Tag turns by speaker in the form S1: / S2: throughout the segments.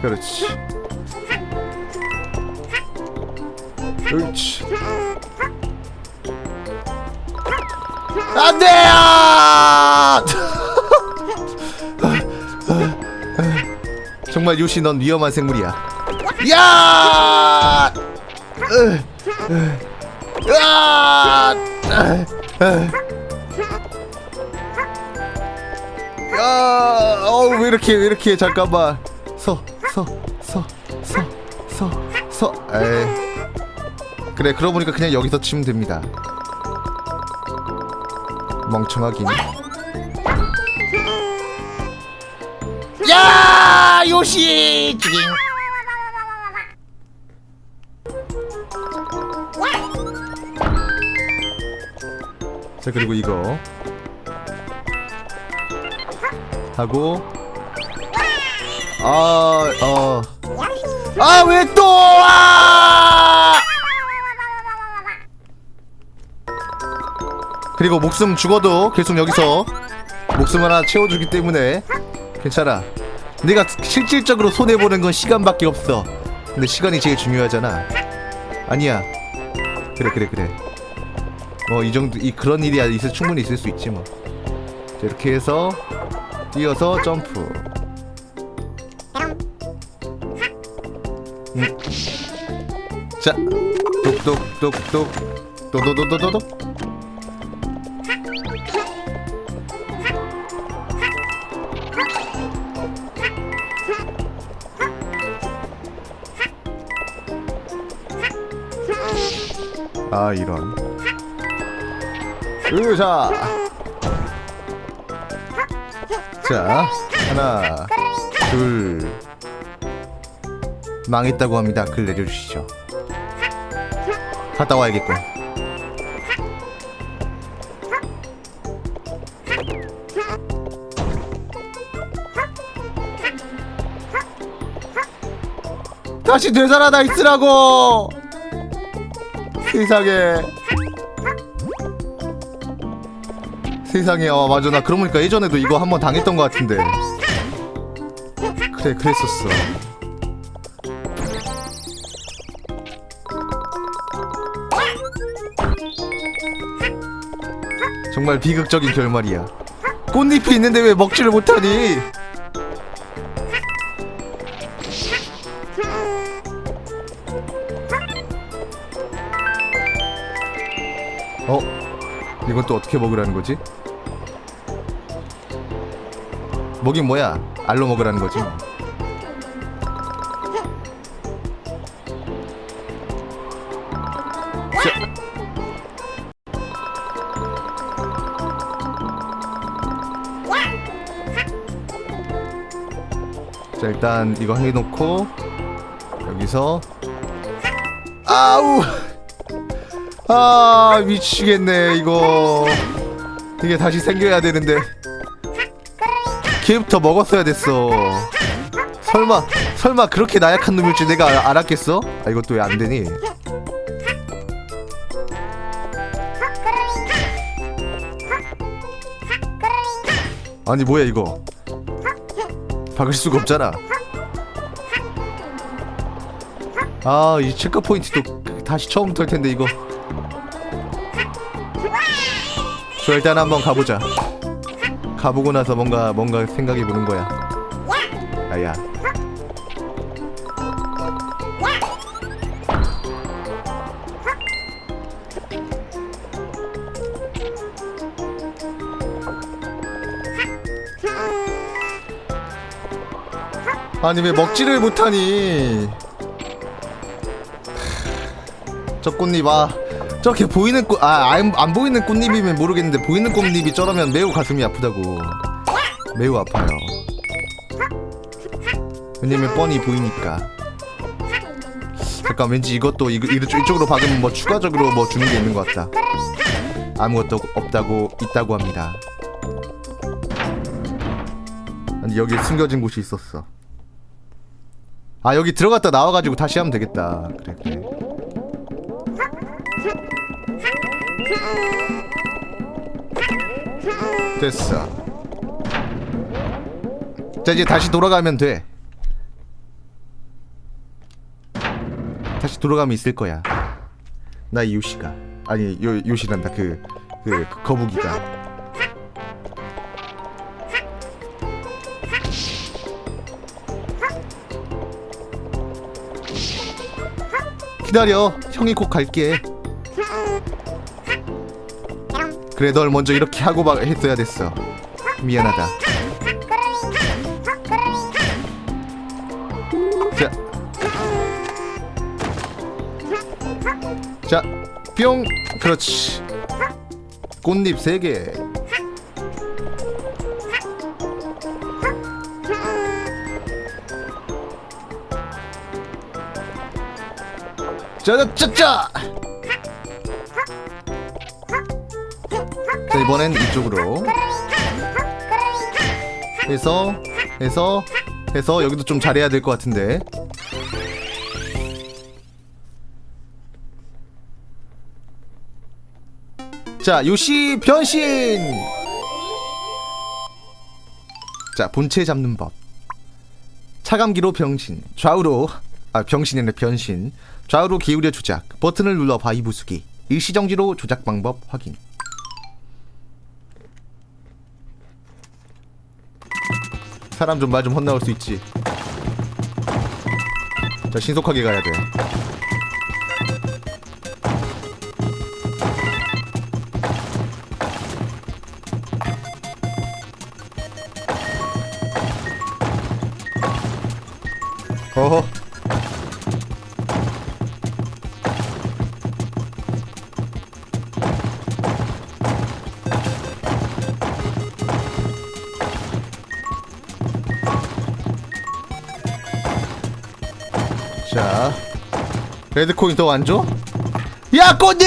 S1: 그렇지. 그렇지. 안 돼요! 정말 요시 넌 위험한 생물이야. 야! 야, 어우 왜 이렇게 왜 이렇게 잠깐만 서 서 서 서 서 서. 에이. 그래 그러고 보니까 그냥 여기서 치면 됩니다. 멍청하긴. 야 요시! 찡자 그리고 이거. 하고 아 어 아 왜 또 아! 그리고 목숨 죽어도 계속 여기서 목숨 하나 채워주기 때문에 괜찮아. 내가 실질적으로 손해보는 건 시간밖에 없어. 근데 시간이 제일 중요하잖아. 아니야. 그래 그래 그래. 뭐 이 정도 이 그런 일이 있을 충분히 있을 수 있지 뭐. 자, 이렇게 해서 뛰어서 점프. 자, 똑똑똑똑, 도도도도도도. 아 이런. 으자. 자, 하나, 둘. 망했다고 합니다. 글 내려주시죠. 갔다 와야겠군. 다시 되살아나 있으라고! 세상에. 세상에 어 맞아 나 그러고 보니까 예전에도 이거 한번 당했던 것 같은데 그래 그랬었어 정말 비극적인 결말이야 꽃잎이 있는데 왜 먹지를 못하니 어? 이건 또 어떻게 먹으라는 거지? 먹긴 뭐야? 알로 먹으라는 거지. 자 일단 이거 해놓고 여기서 아우! 아 미치겠네 이거. 이게 다시 생겨야 되는데. 걔부터 먹었어야 됐어. 설마 설마 그렇게 나약한 놈일 줄 내가 알- 알았겠어? 아 이것도 왜 안 되니? 아니 뭐야 이거 박을 수가 없잖아. 아 이 체크 포인트도 다시 처음부터 할 텐데 이거. 저 일단 한번 가보자. 가보고 나서 뭔가 뭔가 생각해 보는 거야. 아야 아니 왜 먹지를 못하니? 저 꽃잎 아 저렇게 보이는 꽃아안 안 보이는 꽃잎이면 모르겠는데 보이는 꽃잎이 저러면 매우 가슴이 아프다고. 매우 아파요. 왜냐면 뻔히 보이니까. 잠깐 왠지 이것도 이, 이, 이쪽으로 박으면 뭐 추가적으로 뭐 주는 게 있는 것 같다. 아무것도 없다고 있다고 합니다. 아니 여기 숨겨진 곳이 있었어 아 여기 들어갔다 나와가지고 다시 하면 되겠다. 그래 그래. 됐어. 자 이제 다시 돌아가면 돼. 다시 돌아가면 있을 거야. 나 요시가. 아니 요 요시란다. 그그 그 거북이가. 기다려 형이 곧 갈게 그래 널 먼저 이렇게 하고 막 했어야 됐어 미안하다 자. 자, 뿅. 그렇지. 꽃잎 세 개. 짜자짜짜. 자, 이번엔 이쪽으로. 해서 해서 해서 여기도 좀 잘해야 될 것 같은데. 자, 요시 변신. 자, 본체 잡는 법. 차감기로 병신, 좌우로 아 병신이 아니라 변신, 좌우로 기울여 조작, 버튼을 눌러 바위 부수기, 일시정지로 조작 방법 확인. 사람 좀 말 좀 혼나올 수 있지. 자, 신속하게 가야 돼. 레드 코인 더 안 줘? 야, 꽃잎!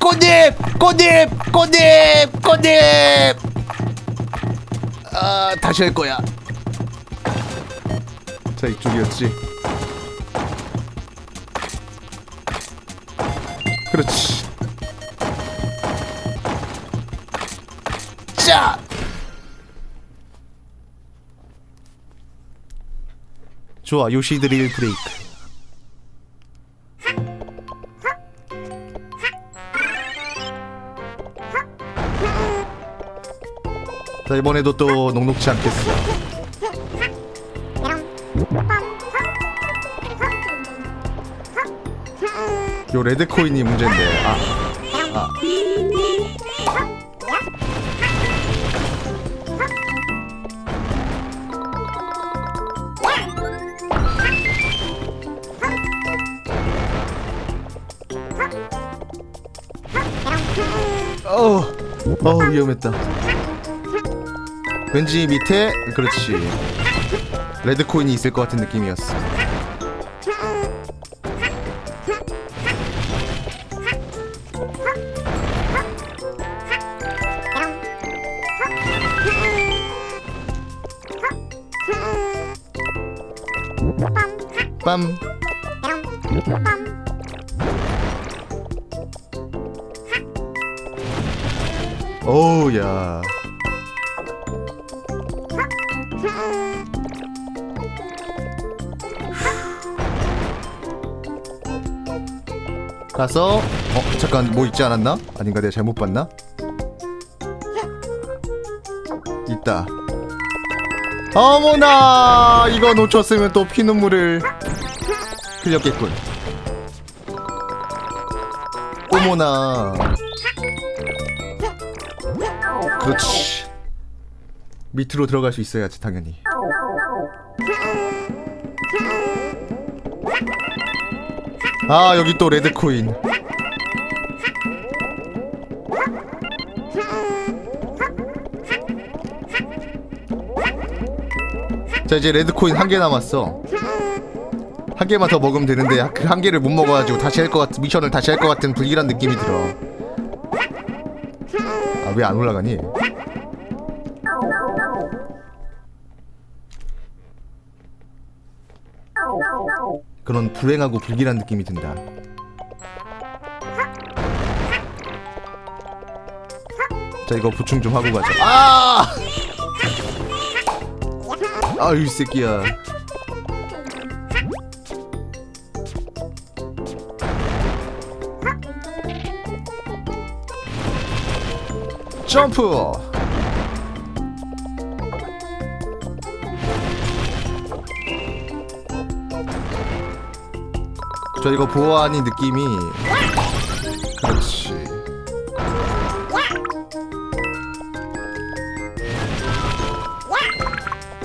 S1: 꽃잎! 꽃잎! 꽃잎! 꽃잎! 아, 다시 할 거야. 자, 이쪽이었지. 그렇지. 자! 좋아, 요시 드릴 브레이크. 자, 이번에도 또 녹록지 않겠어. 요 레드 코인이 문제인데. 아. 아. 어, 어 위험했다. 왠지 밑에 그렇지. 레드 코인이 있을 것 같은 느낌이었어. 빰. 오우 야. 가서 어 잠깐 뭐 있지 않았나? 아닌가 내가 잘못 봤나? 있다. 어머나 이거 놓쳤으면 또 피눈물을 흘렸겠군. 어머나. 그렇지. 밑으로 들어갈 수 있어야지 당연히. 아 여기 또 레드 코인. 자 이제 레드 코인 한 개 남았어. 한 개만 더 먹으면 되는데 그 한 개를 못 먹어가지고 다시 할 것 같은 미션을 다시 할 것 같은 불길한 느낌이 들어. 아 왜 안 올라가니? 그런 불행하고 불길한 느낌이 든다. 자 이거 보충 좀 하고 가자. 아! 아이 새끼야. 점프! 저 이거 보아하니 느낌이. 그렇지.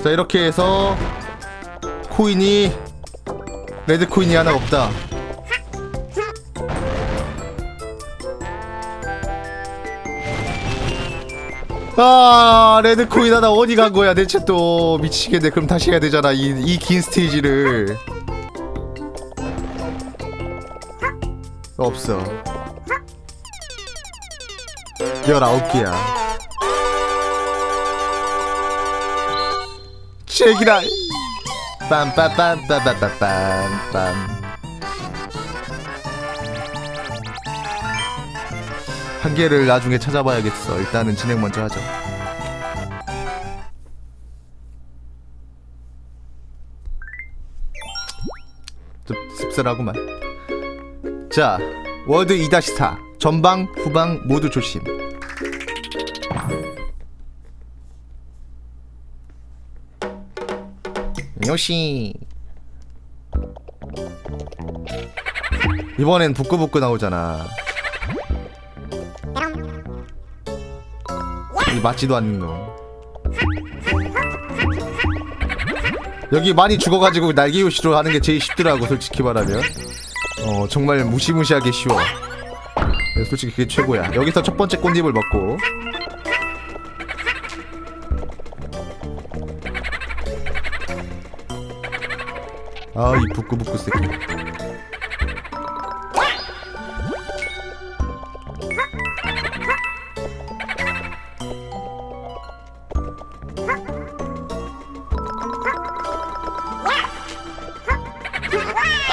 S1: 자 이렇게 해서 코인이 레드 코인이 하나 없다. 아 레드 코인 하나 어디 간 거야 대체 또? 미치겠네. 그럼 다시 해야 되잖아 이 이 긴 스테이지를 없어. 19개야. check it out 빰빰빰빰빰빰빰 한 개를 나중에 찾아봐야겠어. 일단은 진행 먼저 하죠. 좀 씁쓸하구만 자 워드 2-4 전방 후방 모두 조심. 요시. 이번엔 북구북구 나오잖아. 이 맞지도 않는 놈. 여기 많이 죽어가지고 날개 요시로 하는 게 제일 쉽더라고 솔직히 말하면 어 정말 무시무시하게 쉬워. 네, 솔직히 그게 최고야. 여기서 첫 번째 꽃잎을 먹고. 아이 북구북구 새끼.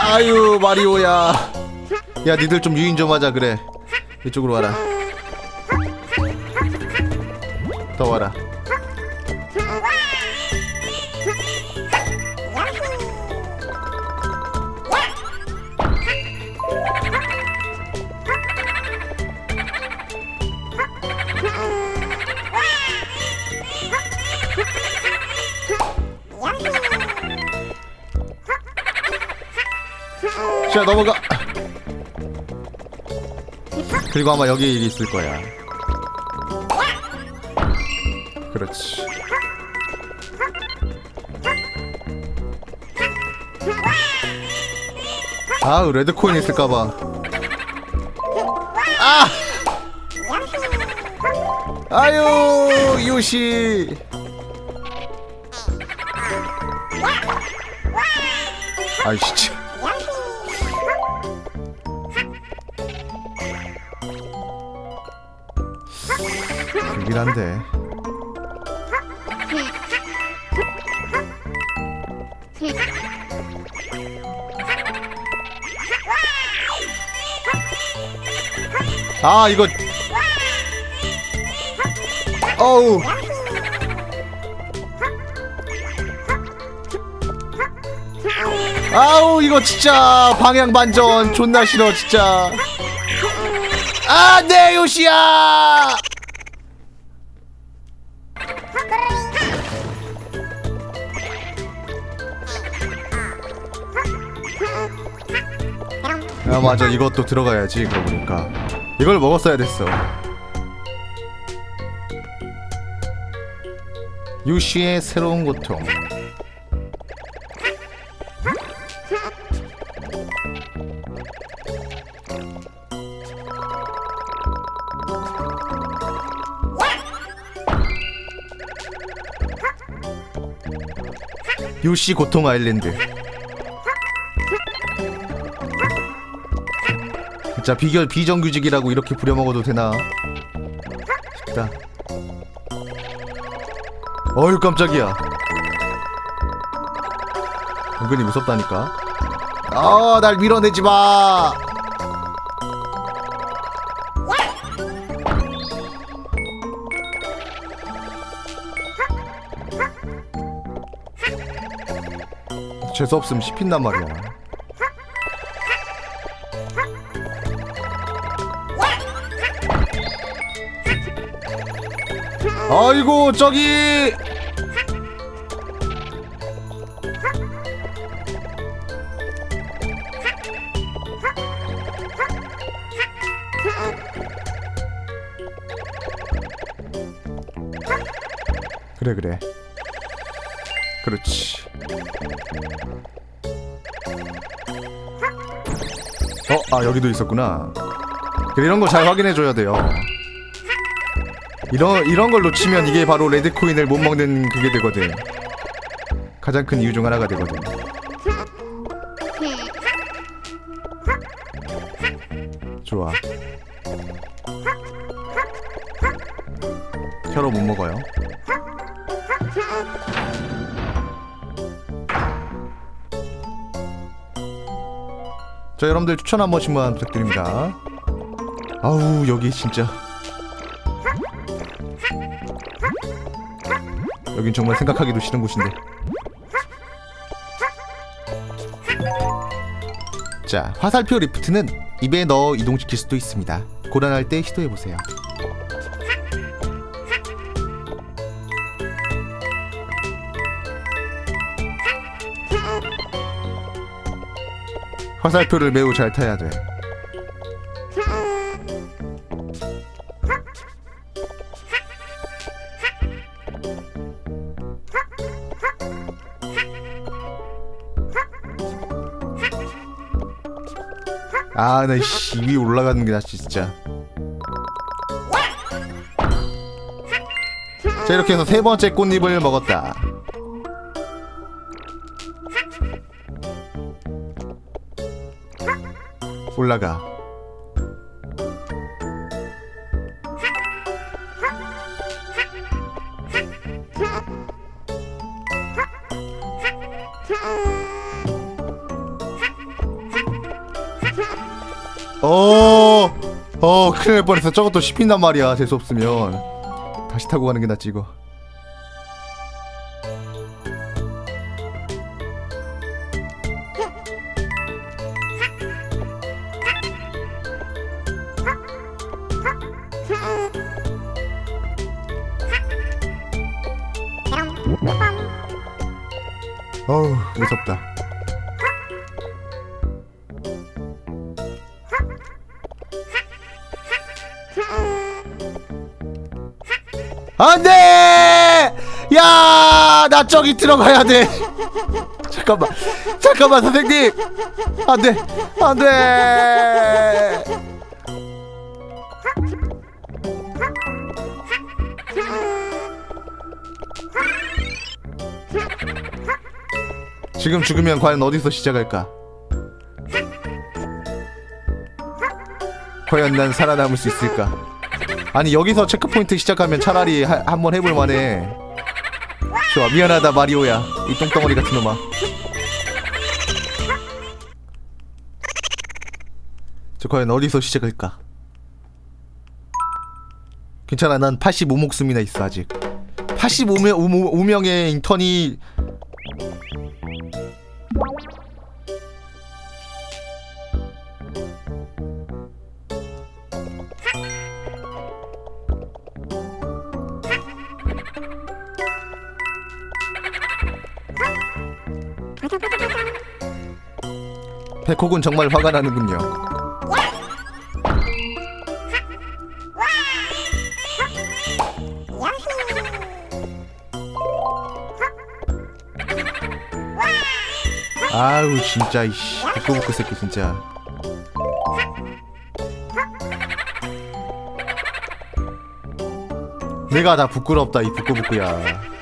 S1: 아유 마리오야. 야 니들 좀 유인 좀 하자. 그래. 이쪽으로 와라 넘어가. 그리고 아마 여기 일이 있을 거야. 그렇지. 아우 레드코인 있을까봐. 아! 아유 요시 아이씨 참. 그긴 한데. 아 이거. 어우. 아우 이거 진짜 방향 반전 존나 싫어 진짜. 아네 요시야 아 맞아. 이것도 들어가야지 그러고 보니까. 이걸 먹었어야 됐어. 유시의 새로운 고통. 유시 고통 아일랜드 진짜 비결 비정규직이라고 이렇게 부려먹어도 되나? 싶다 어휴 깜짝이야. 은근히 무섭다니까. 아날 밀어내지 마. 재수없으면 씹힌단 말이야 아이고 저기. 그래 그래. 그렇지. 어? 아 여기도 있었구나. 그래 이런 거 잘 확인해 줘야 돼요 이런 이런 걸 놓치면 이게 바로 레드 코인을 못 먹는 그게 되거든. 가장 큰 이유 중 하나가 되거든. 좋아. 혀로 못 먹어요. 자 여러분들 추천 한 번씩만 부탁드립니다. 아우 여기 진짜 여긴 정말 생각하기도 싫은 곳인데. 자, 화살표 리프트는 입에 넣어 이동시킬 수도 있습니다. 고란할 때 시도해 보세요. 화살표를 매우 잘 타야 돼. 아, 나 씨, 위 올라가는 게 낫지 진짜. 자, 이렇게 해서 세 번째 꽃잎을 먹었다. 올라가. 어, 어, 큰일 날 뻔했어. 저것도 씹힌단 말이야. 재수 없으면 다시 타고 가는 게 낫지 이거. 저기 들어가야 돼. 잠깐만, 잠깐만 선생님. 안 돼, 안 돼. 지금 죽으면 과연 어디서 시작할까? 과연 난 살아남을 수 있을까? 아니 여기서 체크포인트 시작하면 차라리 하, 한번 해볼 만해 좋아 미안하다 마리오야. 이 똥덩어리 같은 놈아. 저 과연 어디서 시작할까? 괜찮아 난 85목숨이나 있어 아직. 85명 5명의 인턴이 백호군 정말 화가 나는군요. 아우 진짜 이씨. 부끄부끄 새끼 진짜. 내가 다 부끄럽다 이 부끄부끄야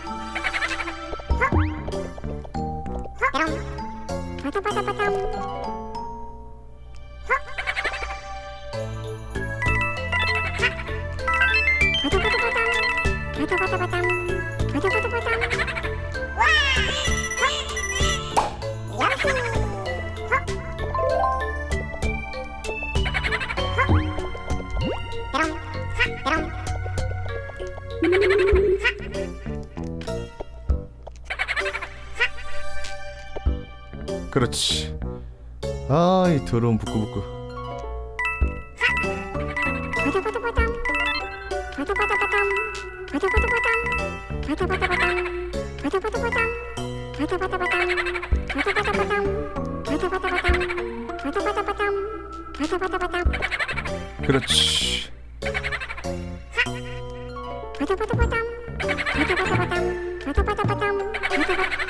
S1: 그렇지. 아이 더러운 부끄부끄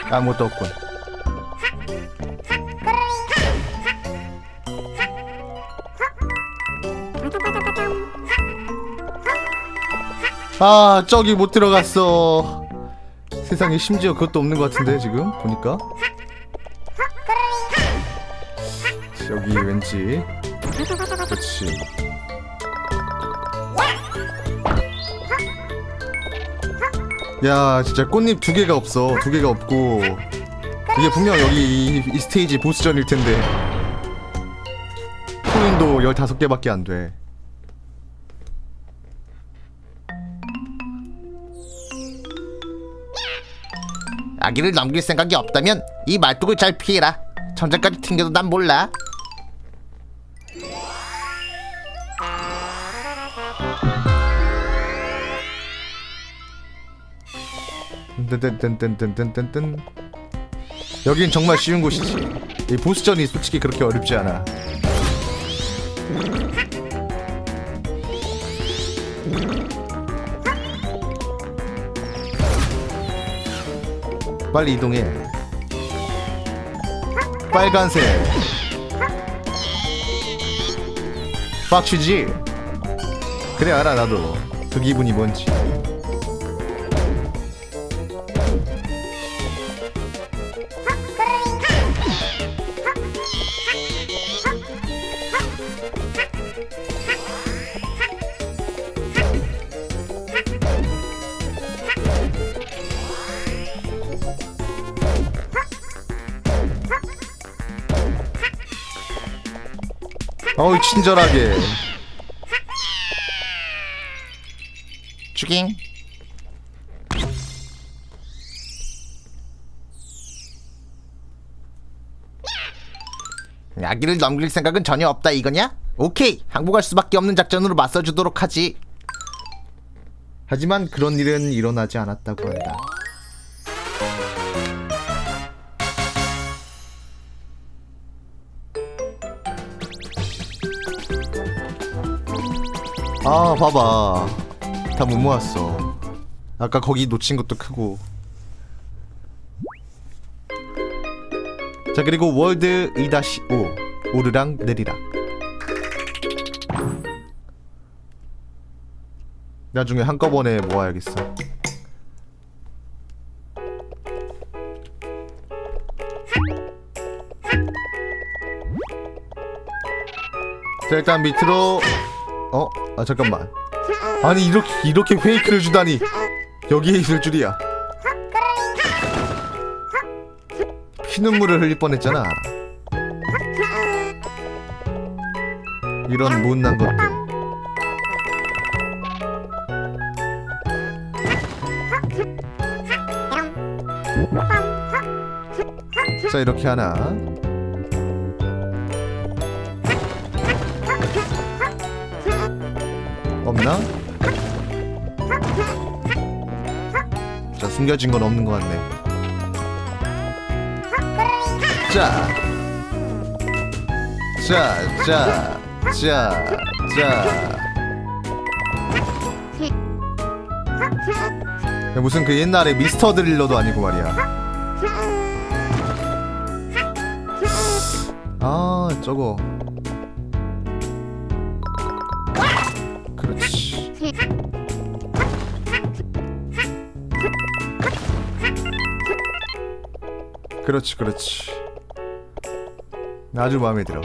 S1: 아무것도 없군. 아 저기 못 들어갔어. 세상에 심지어 그것도 없는 것 같은데 지금 보니까. 여기 왠지. 그렇지. 야 진짜 꽃잎 두 개가 없어. 두 개가 없고. 이게 분명 여기 이, 이 스테이지 보스전일 텐데. 코인도 15개밖에 안 돼. 아기를 넘길 생각이 없다면 이 말뚝을 잘 피해라. 전장까지 튕겨도 난 몰라 뜬뜬뜬뜬뜬뜬뜬 여긴 정말 쉬운 곳이지. 이 보스전이 솔직히 그렇게 어렵지 않아. 빨리 이동해. 빨간색. 빡치지? 그래 알아 나도. 그 기분이 뭔지 어우 친절하게. 죽잉. 아기를 넘길 생각은 전혀 없다 이거냐? 오케이. 항복할 수밖에 없는 작전으로 맞서주도록 하지. 하지만 그런 일은 일어나지 않았다고 한다 아 봐봐. 다 못 모았어. 아까 거기 놓친 것도 크고. 자 그리고 월드 2-5 오르락 내리락. 나중에 한꺼번에 모아야겠어. 자 일단 밑으로. 어? 아 잠깐만. 아니 이렇게 이렇게 페이크를 주다니. 여기에 있을 줄이야. 피눈물을 흘릴 뻔했잖아. 이런 못난 것들. 자 이렇게 하나 없나? 자 숨겨진 건 없는 것 같네 자, 자, 자, 자, 자. 야, 무슨 그 옛날에 미스터 드릴러도 아니고 말이야. 아, 저거. 그렇지, 그렇지. 아주 마음에 들어.